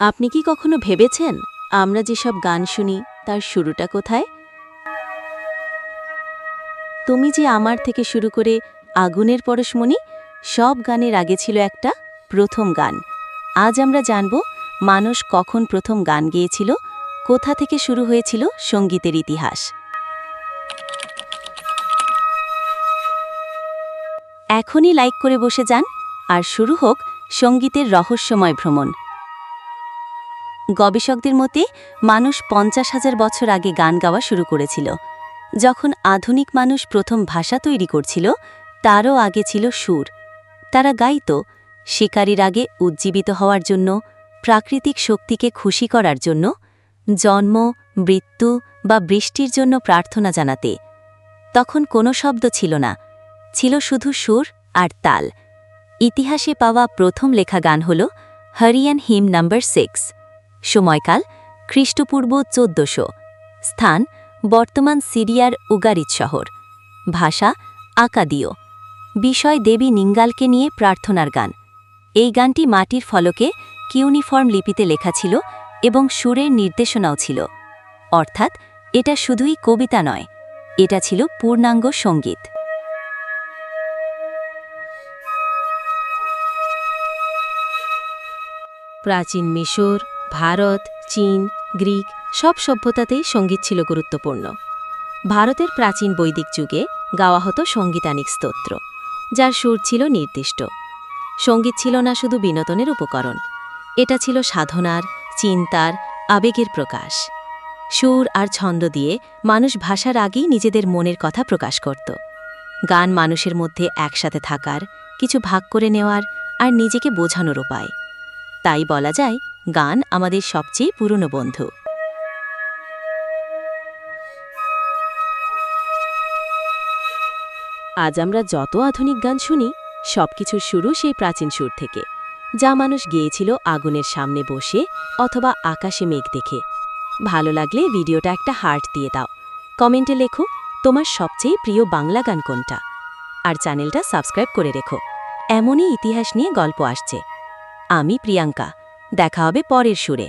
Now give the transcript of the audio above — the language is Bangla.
আপনি কি কখনো ভেবেছেন আমরা যেসব গান শুনি তার শুরুটা কোথায়? তুমি যে আমার থেকে শুরু করে আগুনের পরশমণি, সব গানের আগে ছিল একটা প্রথম গান। আজ আমরা জানব মানুষ কখন প্রথম গান গেয়েছিল, কোথা থেকে শুরু হয়েছিল সঙ্গীতের ইতিহাস। এখনই লাইক করে বসে যান, আর শুরু হোক সঙ্গীতের রহস্যময় ভ্রমণ। গবেষকদের মতে, মানুষ পঞ্চাশ হাজার বছর আগে গান গাওয়া শুরু করেছিল। যখন আধুনিক মানুষ প্রথম ভাষা তৈরি করছিল, তারও আগে ছিল সুর। তারা গাইত, শিকারীর আগে উজ্জীবিত হওয়ার জন্য, প্রাকৃতিক শক্তিকে খুশি করার জন্য, জন্ম, মৃত্যু বা বৃষ্টির জন্য প্রার্থনা জানাতে। তখন কোনো শব্দ ছিল না, ছিল শুধু সুর আর তাল। ইতিহাসে পাওয়া প্রথম লেখা গান হল, হরিয়ান হিম নাম্বার সিক্স। সময়কাল খ্রিস্টপূর্ব চোদ্দশো। স্থান বর্তমান সিরিয়ার উগারিত শহর। ভাষা আকাদীয়। বিষয় দেবী নিঙ্গালকে নিয়ে প্রার্থনার গান। এই গানটি মাটির ফলকে কিউনিফর্ম লিপিতে লেখা ছিল এবং সুরের নির্দেশনাও ছিল। অর্থাৎ এটা শুধুই কবিতা নয়, এটা ছিল পূর্ণাঙ্গ সংগীত। প্রাচীন মিশর ভারত, চীন, গ্রিক সব সভ্যতাতেই সংগীত ছিল গুরুত্বপূর্ণ। ভারতের প্রাচীন বৈদিক যুগে গাওয়া হতো সঙ্গীতানিক স্তোত্র, যার সুর ছিল নির্দিষ্ট। সংগীত ছিল না শুধু বিনোদনের উপকরণ, এটা ছিল সাধনার, চিন্তার, আবেগের প্রকাশ। সুর আর ছন্দ দিয়ে মানুষ ভাষার আগেই নিজেদের মনের কথা প্রকাশ করত। গান মানুষের মধ্যে একসাথে থাকার, কিছু ভাগ করে নেওয়ার আর নিজেকে বোঝানোর উপায়। তাই বলা যায় গান আমাদের সবচেয়ে পুরনো বন্ধু। আজ আমরা যত আধুনিক গান শুনি, সবকিছুর শুরু সেই প্রাচীন সুর থেকে, যা মানুষ গেয়েছিল আগুনের সামনে বসে অথবা আকাশে মেঘ দেখে। ভালো লাগলে ভিডিওটা একটা হার্ট দিয়ে দাও। কমেন্টে লেখো, তোমার সবচেয়ে প্রিয় বাংলা গান কোনটা? আর চ্যানেলটা সাবস্ক্রাইব করে রেখো। এমনই ইতিহাস নিয়ে গল্প আসছে। আমি প্রিয়াঙ্কা। দেখা হবে পরের সুরে।